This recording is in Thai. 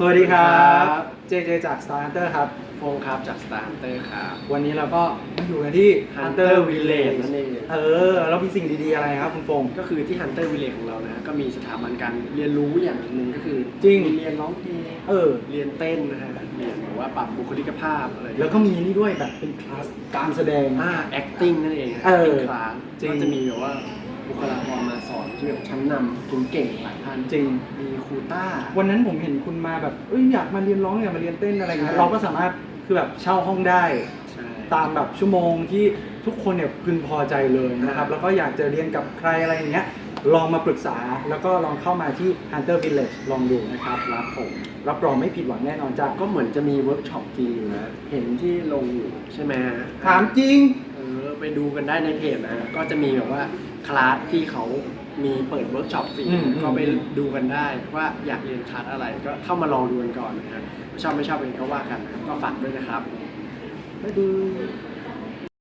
สวัสดีครับครับ เจเจจาก Star Hunter ครับ โฟงครับจาก Star Hunter ครับ วันนี้เราก็มาอยู่กันที่ Hunter Village นั่นเอง เออ แล้วมีสิ่งดีๆอะไรครับคุณฟง ก็คือที่ Hunter Village ของเรานะฮะก็มีสถาบันการเรียนรู้อย่างหนึ่งก็คือ จริงมีเรียนร้องเพลงเออ เรียนเต้นนะฮะ เรียนแบบว่าปรับบุคลิกภาพอะไร แล้วก็มีนี่ด้วยแบบเป็นคลาสการแสดง อ่า acting นั่นเองเออ acting class จริงก็จะมีแบบว่าบุคลากรมาสอน ที่แบบชั้นนำเก่งๆหลายท่านจริง มีครูต้า วันนั้นผมเห็นคุณมาแบบเอ้ยอยากมาเรียนร้องอยากมาเรียนเต้นอะไรเงี้ยใช่ เราก็สามารถคือแบบเช่าห้องได้ ใช่ ตามแบบชั่วโมงที่ทุกคนเนี่ยพึงพอใจเลยนะครับอ่าแล้วก็อยากจะเรียนกับใครอะไรอย่างเงี้ยลองมาปรึกษาแล้วก็ลองเข้ามาที่ Hunter Village ลองดูนะครับรับผมรับรองไม่ผิดหวังแน่นอนจ้ะก็เหมือนจะมีเวิร์กช็อปฟรีอยู่นะ เห็นที่ลงอยู่ใช่ไหมฮะถามจริง เออ ไปดูกันได้ในเพจนะก็จะมีแบบว่าคลาสที่เขามีเปิดเวิร์กช็อปฟรีอืม ก็ไปดูกันได้ว่าอยากเรียนคลาสอะไรก็เข้ามาลองดูกันก่อนนะครับชอบไม่ชอบเองก็ว่ากันนะครับก็ฝากด้วยนะครับ บ๊ายบาย